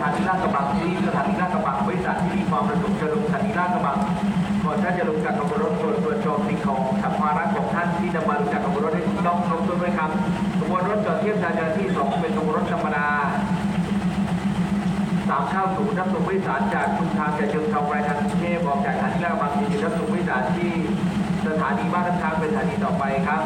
ถานีลาดกระบังที่สถานีลาดกระบังบริษัทที่มีความประสงค์จะลงสถานีลาดกระบังก่อนท่าจะลงจากขบวนรถตรวตรวจสอบสิ่งของสัมภาระของท่านที่นำมาลงจากขบวนรถให้ต้องลงบถ้วนด้วยครับขบวนรถจอดเทียบจานที่สองเป็นขบวนรถธรรมดาสามข้าวสูงรับส่งผู้โดยสารจากทุกทางจะเชิงเขาไปทางกรุเทพบอกจากสถานีลาดกระบังที่รับส่งผู้โดยสารที่สถานีบ้านน้ำช้างเป็นสถานีต่อไปครับ